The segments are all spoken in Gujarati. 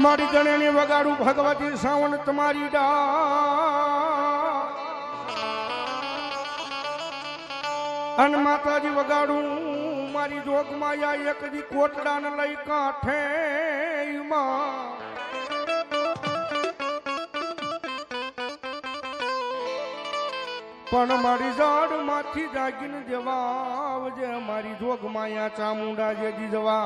મારી ગણેની વગાડું ભગવતી સાવણ તમારી ડા અન માતાજી વગાડું મારી જોગમાં એક દી કોટડાને લઈ કાંઠે માં પણ મારી જાડમાંથી જાગીને જવા આવજે મારી જોગ માયા ચામુંડા જે જવા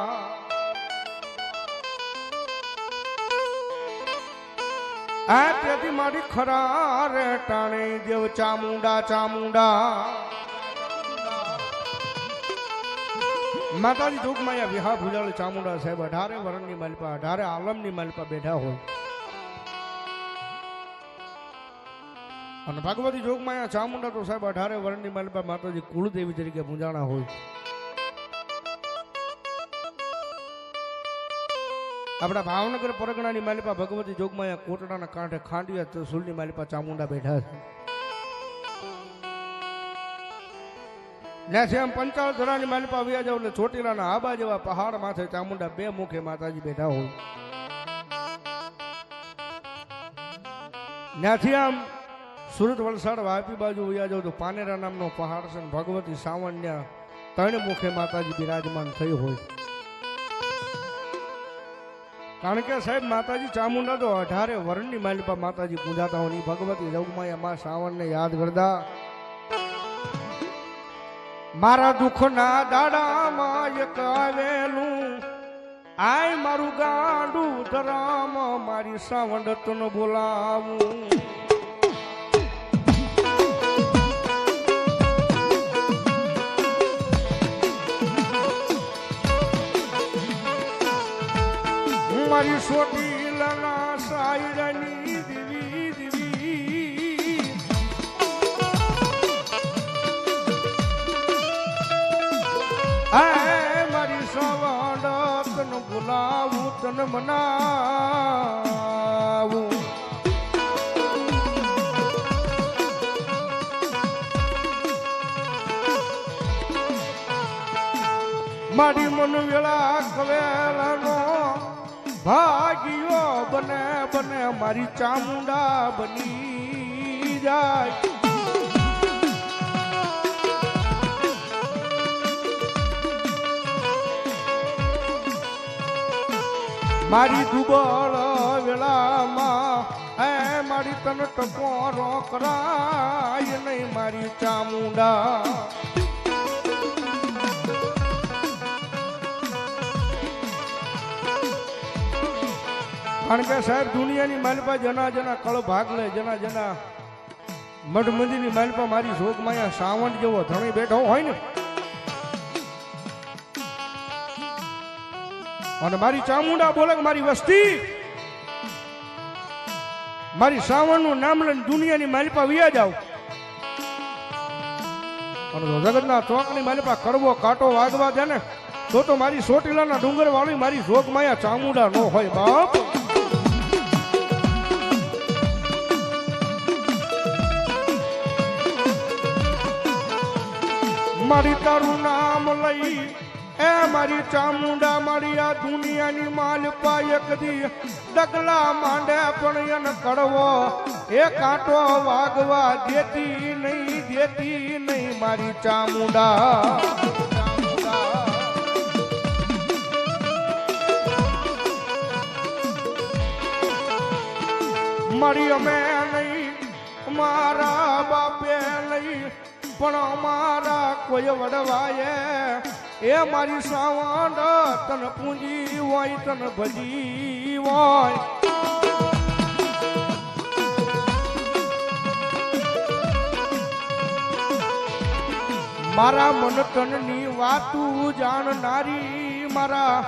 આ તેથી મારી ખરા રે ટાણે દેવ ચામુંડા ચામુંડા. માતાજી જોગમાયા વિહા ભૂજાળ ચામુંડા સાહેબ, અઢારે વરણની માલપા, અઢારે આલમની માલપા બેઠા હોય. અને ભગવતી જોગમાયા ચામુંડા તો સાહેબ અઢારે વર્ણની માલિપા માતાજી કુળદેવી તરીકે પૂજાણા હોય. આપણા ભાવનગર પરગણાની માલિપા ભગવતી જોગમાયા કોટડાના કાંઠે ખાંડિયા ત્રિશુલની માલિપા ચામુંડા બેઠા છે. જ્યાંથી આમ પંચાળ ધરાની માલિપા વ્યા જાવ એટલે ચોટીલાના આબા જેવા પહાડ માથે ચામુંડા બે મુખે માતાજી બેઠા હોય. ત્યાંથી આમ સુરત વલસાડ વાપી બાજુ વયા જાવ તો પાનેરા નામનો પહાડ છે ભગવતી સાવણ્યા ત્રણ મુખે માતાજી બિરાજમાન થઈ હોય. કારણ કે સાહેબ, માતાજી ચામુંડા તો અઢારે વર્ણની માલિપા માતાજી પૂજાતા હોય ભગવતી જગમાયા માં સાવણને યાદ કરતા. મારા દુઃખના દાડામાં એક આવેલું, આય મારું ગાંડું ધરામ મારી સાવંડતનો બોલાવું. મારી સોટી લના સાયરાની દીવી દીવી. આ મારી સવાડ તન બોલાવું, તન મનાવું. મારી મન વેળા કવેલાનો ભાગ્યો બને બને, મારી ચામુંડા બની જાય. મારી દુબળ વેળામાં હે, મારી તને ટકોરો કરાય નહીં, મારી ચામુંડા. કારણ કે સાહેબ, દુનિયાની માલપા જના જના કળ ભાગ લે, જના જના મઠ મંદિરની માલપા મારી શોક માયા સાવંત જેવો ધણી બેઠો હોય ને. અને મારી ચામુંડા બોલે મારી વસ્તી. મારી સાવણનું નામ લઈને દુનિયાની માલપા વિયા જાવ. અને જગતના ચોકની માલપા કરવો કાંટો વાગવા દે ને. તો તો મારી સોટીલાના ડુંગર વાળી મારી જોગ માયા ચામુંડા નો હોય, બાપ. મારી તારું નામ લઈ, એ મારી ચામુંડા, મારી આ દુનિયાની માલપા એક દી ડગલા માંડે પણ એને કડવો, એ કાંટો વાગવા દેતી નહીં દેતી નહીં મારી ચામુંડા. મારી અમે નહીં મારા બાપે નહીં પણ અમારા કોઈ વડવાએ. એ મારી સાવંડ, તન પૂંજી હોય, તન ભજી હોય. મારા મન તનની વાતું જાણનારી મારા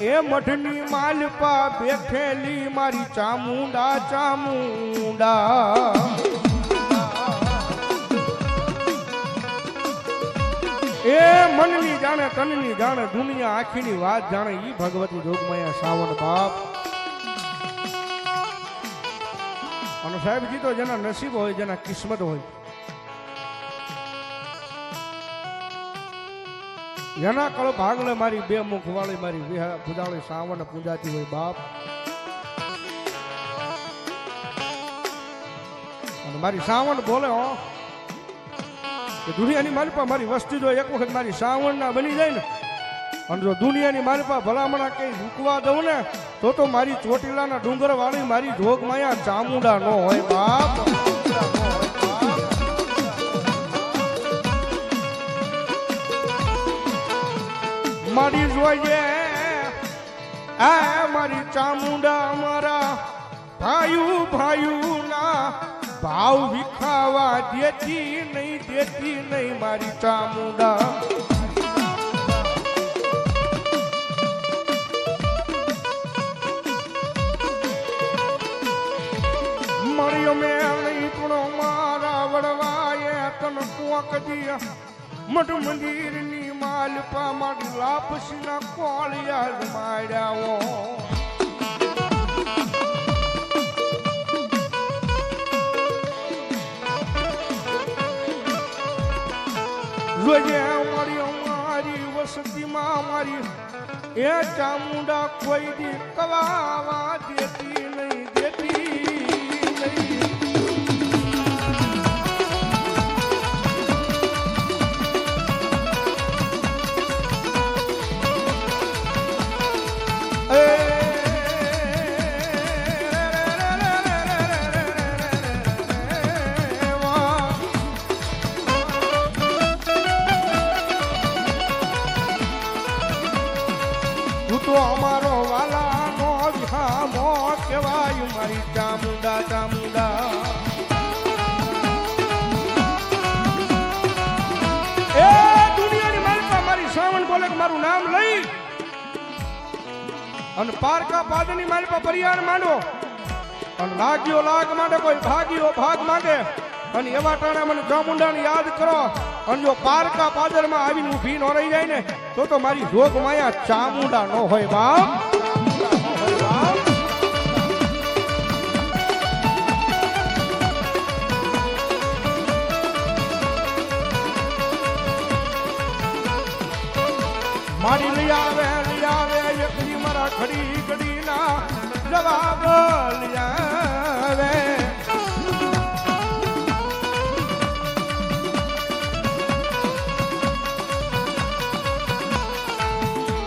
એ મઠની માલપા બેઠેલી મારી ચામુંડા ચામુંડા. એ મનની જાણે, તનની જાણે, દુનિયા આખીની વાત જાણે, ઈ ભગવતી જોગમાયા સાવન બાપ. અને સાહેબજી તો જેના નસીબ હોય, જેના કિસ્મત હોય એના કળ ભાગલે મારી બે મુખ વાળી મારી વિહા સાવન પૂજાતી હોય બાપ. અને મારી સાવન બોલે, હો. કે દુનિયાની મારી પાસે મારી વસ્તી જો એક વખત મારી સાવણ ના બની જાય ને, અને જો દુનિયાની મારી પાસે ભલામણા કઈ રૂકવા દઉં ને, તો તો મારી ચોટીલાના ડુંગર વાળી મારી જોગ માયા ચામુંડા નો હોય બાપ. મારી જોઈએ આ મારી ચામુંડા મારા ભાયુ ભાયુ ના ભાવ વિખાવા દેતી નહીં દેતી નહીં મારી ચામુંડા. મળ્યો મેળી નહીં મારા વડવાએ તન કુંક દિયા. મઠ મંદિરની માલપા મારી પછીના કોળિયા માર્યાઓ મારી વસતીમાં મારી એ ચામુંડા કોઈ દી કવાવા દેતી નહીં દેતી નહીં. અને પારકા પાદની મારી પર પરિયાર માંડો. અને લાગ્યો લાગ માંડે કોઈ, ભાગ્યો ભાગ માંગે અને એવા ટાણે મને ચામુંડાને યાદ કરો. અને જો પારકા પાદરમાં આવીને ઊભી ન રહી જાય ને, તો તો મારી જોગ માયા ચામુંડા ન હોય બાપ. મારી લઈ આવે લઈ આવે. એકલી મારા ઘડી ઘડી ના જવાબ આવે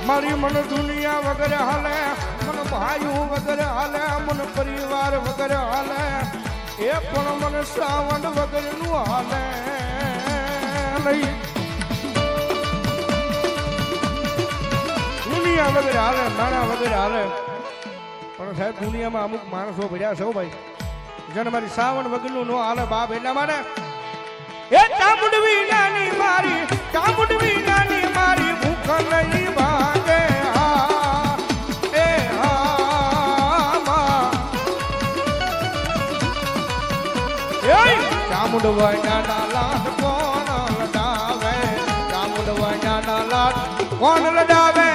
મારી મન દુનિયા વગર હાલે, મન ભાઈઓ વગર હાલે, મન પરિવાર વગર હાલે, એ પણ મન શ્રાવણ વગરનું હાલે. નહીં દુનિયા વગર હાલે નાણા વગર હાલે પણ સાહેબ દુનિયામાં અમુક માણસો ભર્યા છો ભાઈ. જેને મારી સાવણ વગરનું નો હાલે બાપ એટલા માટે. એ ચામુંડવી નાની મારી ચામુંડવી નાની મારી ભૂખ નહીં ભાગે. કોણ લડાવે? કોણ લડાવે?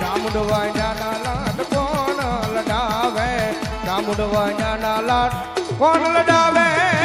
ચામુંડવાના લાડ કોણ લડાવે? ચામુંડવાના લાડ કોણ લડાવે?